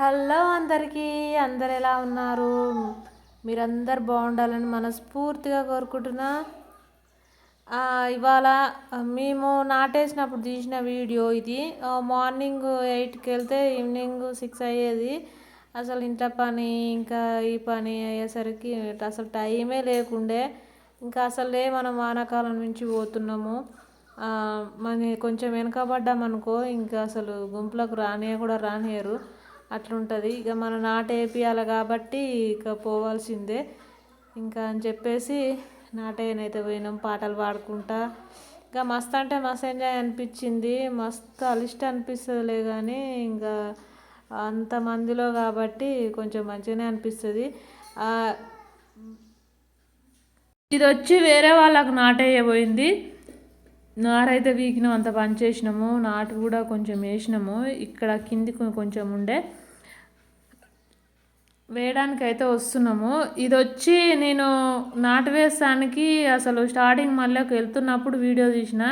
Hello అందరికీ అందరు ఎలా ఉన్నారు? మీరందరు బాగుండాలని మనస్ఫూర్తిగా కోరుకుంటున్నా. ఇవాళ మేము నాటేసినప్పుడు తీసిన వీడియో ఇది. మార్నింగ్ ఎయిట్కి వెళ్తే ఈవినింగ్ సిక్స్ అయ్యేది. అసలు ఇంట్లో పని ఇంకా ఈ పని అయ్యేసరికి అసలు టైమే లేకుండే. ఇంకా అసలే మనం వానాకాలం నుంచి పోతున్నాము. మన కొంచెం వెనకబడ్డామనుకో ఇంకా అసలు గుంపులకు రానియ కూడా రానియరు. అట్లుంటుంది. ఇక మన నాట వేపియాలి కాబట్టి ఇక పోవాల్సిందే. ఇంకా అని చెప్పేసి నాటేయనైతే పోయినాం పాటలు పాడుకుంటా. ఇంకా మస్తు అంటే మస్తు ఎంజాయ్ అనిపించింది. మస్తు అలిష్ట అనిపిస్తుందిలే కానీ ఇంకా అంతమందిలో కాబట్టి కొంచెం మంచిగానే అనిపిస్తుంది. ఇది వచ్చి వేరే వాళ్ళకు నాటేయబోయింది. నారైతే వీకినాం అంత పని చేసినాము నాటు కూడా కొంచెం వేసినాము. ఇక్కడ కింది కొంచెం ఉండే. వేయడానికి అయితే వస్తున్నాము. ఇది వచ్చి నేను నాటు వేస్తానికి అసలు స్టార్టింగ్ మళ్ళీ వెళ్తున్నప్పుడు వీడియో తీసిన.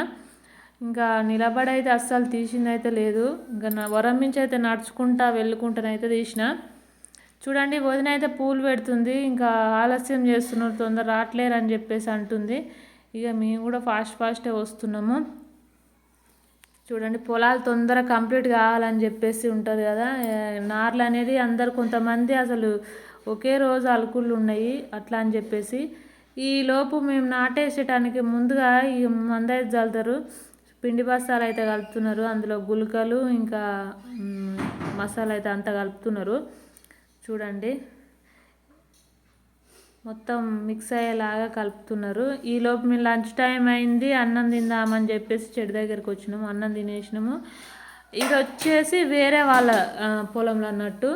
ఇంకా నిలబడి అయితే అస్సలు తీసింది అయితే లేదు. ఇంకా నా వరం నుంచి అయితే నడుచుకుంటా వెళ్ళుకుంటానైతే తీసిన. చూడండి వదిన అయితే పూలు పెడుతుంది. ఇంకా ఆలస్యం చేస్తున్నారు తొందర రావట్లేరు అని చెప్పేసి అంటుంది. ఇక మేము కూడా ఫాస్ట్ ఫాస్టే వస్తున్నాము. చూడండి పొలాలు తొందరగా కంప్లీట్ కావాలని చెప్పేసి ఉంటుంది కదా. నార్లు అనేది అందరు కొంతమంది అసలు ఒకే రోజు అలుకులు ఉన్నాయి అట్లా అని చెప్పేసి. ఈ లోపు మేము నాటేసేటానికి ముందుగా ఈ మందైతే చల్లుతారు పిండి బస్తాలు అయితే కలుపుతున్నారు. అందులో గులకలు ఇంకా మసాలా అయితే అంతా కలుపుతున్నారు. చూడండి. మొత్తం మిక్స్ అయ్యేలాగా కలుపుతున్నారు. ఈలోపు మేము లంచ్ టైం అయింది అన్నం తిందామని చెప్పేసి చెడు దగ్గరికి వచ్చినాము అన్నం తినేసినాము. ఇది వచ్చేసి వేరే వాళ్ళ పొలంలో అన్నట్టు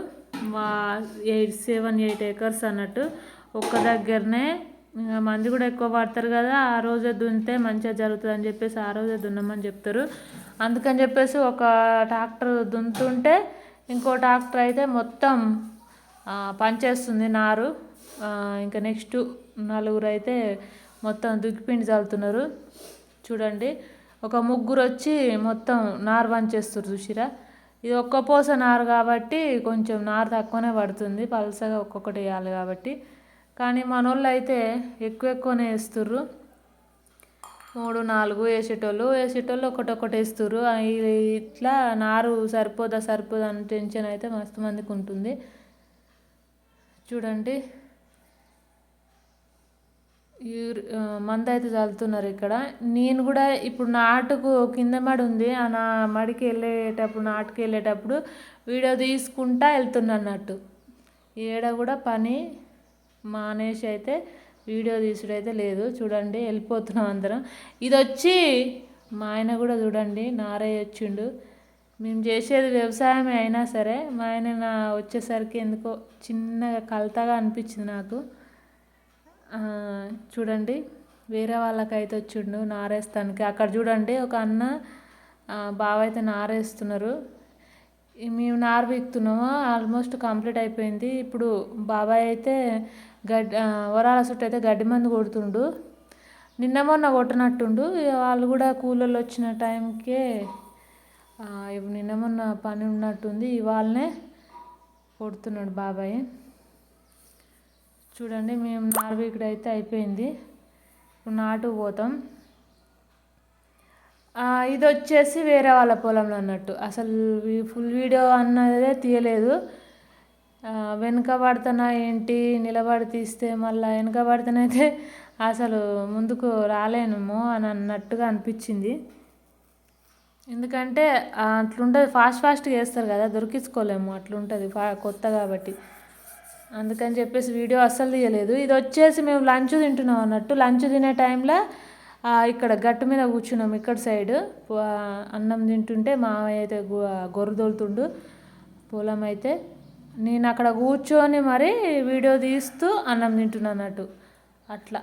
ఎయిట్ సెవెన్ ఎయిట్ ఏకర్స్ అన్నట్టు. ఒక్క దగ్గరనే మంది కూడా ఎక్కువ పడతారు కదా ఆ రోజే దున్నితే మంచిగా జరుగుతుంది అని చెప్పేసి ఆ రోజే దున్నమని చెప్తారు. అందుకని చెప్పేసి ఒక ట్రాక్టర్ దున్నుతుంటే ఇంకో ట్రాక్టర్ అయితే మొత్తం పనిచేస్తుంది నారు. ఇంకా నెక్స్ట్ నలుగురు అయితే మొత్తం దుగ్గిపిండి చల్లుతున్నారు. చూడండి ఒక ముగ్గురు వచ్చి మొత్తం నారు వంచేస్తారు చూసిరా? ఇది ఒక్క పూస నారు కాబట్టి కొంచెం నారు తక్కువనే పడుతుంది పలసగా ఒక్కొక్కటి వేయాలి కాబట్టి. కానీ మన వాళ్ళు అయితే ఎక్కువ ఎక్కువనే వేస్తుర్రు. మూడు నాలుగు వేసేటోళ్ళు వేసేటోళ్ళు ఒకటొకటి వేస్తుర్రు. ఇట్లా నారు సరిపోదా సరిపోదా అని టెన్షన్ అయితే మస్తు మందికి ఉంటుంది. చూడండి. మందైతే అయితే చల్లుతున్నారు ఇక్కడ. నేను కూడా ఇప్పుడు నాటుకు కింద మడి ఉంది. ఆ నా మడికి వెళ్ళేటప్పుడు నాటుకు వెళ్ళేటప్పుడు వీడియో తీసుకుంటా వెళ్తున్నా అన్నట్టు. ఏడ కూడా పని మానేసి అయితే వీడియో తీసుడైతే లేదు. చూడండి వెళ్ళిపోతున్నాం అందరం. ఇది వచ్చి మా ఆయన కూడా చూడండి నారయ్య వచ్చిండు. మేము చేసేది వ్యవసాయమే అయినా సరే మా ఆయన నా వచ్చేసరికి ఎందుకో చిన్నగా కలతగా అనిపించింది నాకు. చూడండి వేరే వాళ్ళకైతే వచ్చిండు నారేస్తానికి. అక్కడ చూడండి ఒక అన్న బావ అయితే నారేస్తున్నారు. మేము నారు పీకుతున్నాము ఆల్మోస్ట్ కంప్లీట్ అయిపోయింది. ఇప్పుడు బాబాయ్ అయితే గడ్డి వరాల చుట్టూ అయితే గడ్డి మందు కొడుతుండు. నిన్న మొన్న కొట్టినట్టుండు. వాళ్ళు కూడా కూలోళ్ళు వచ్చిన టైంకే నిన్న మొన్న పని ఉన్నట్టుంది. ఇవాళనే కొడుతున్నాడు బాబాయ్. చూడండి మేము నార్వీకుడు అయితే అయిపోయింది. ఇప్పుడు నాటు పోతాం. ఇది వచ్చేసి వేరే వాళ్ళ పొలంలో అన్నట్టు. అసలు ఫుల్ వీడియో అన్నదే తీయలేదు. వెనుక పడుతున్నా ఏంటి నిలబడి తీస్తే మళ్ళీ వెనుక పడితేనైతే అసలు ముందుకు రాలేనేమో అని అన్నట్టుగా అనిపించింది. ఎందుకంటే అట్లుంటుంది ఫాస్ట్ ఫాస్ట్గా వేస్తారు కదా దొరికించుకోలేము. అట్లుంటుంది ఫా కొత్త కాబట్టి. అందుకని చెప్పేసి వీడియో అస్సలు తీయలేదు. ఇది వచ్చేసి మేము లంచ్ తింటున్నాం అన్నట్టు. లంచ్ తినే టైంలో ఇక్కడ గట్టు మీద కూర్చున్నాం ఇక్కడ సైడ్ అన్నం తింటుంటే మామయ్య అయితే గొర్రె తోలుతుండు. పొలం అయితే నేను అక్కడ కూర్చొని మరి వీడియో తీస్తూ అన్నం తింటున్నాను అన్నట్టు. అట్లా.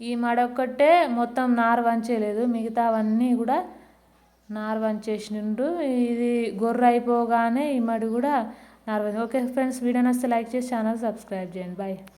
ఈ మడొక్కటే మొత్తం నారు వంచేయలేదు మిగతావన్నీ కూడా నారు వంచేసినుండు. ఇది గొర్రె అయిపోగానే ఈ మడి కూడా నార్మల్ ఓకే ఫ్రెండ్స్ వీడియో నచ్చితే లైక్ చేసి ఛానల్ సబ్స్క్రైబ్ చేయండి బాయ్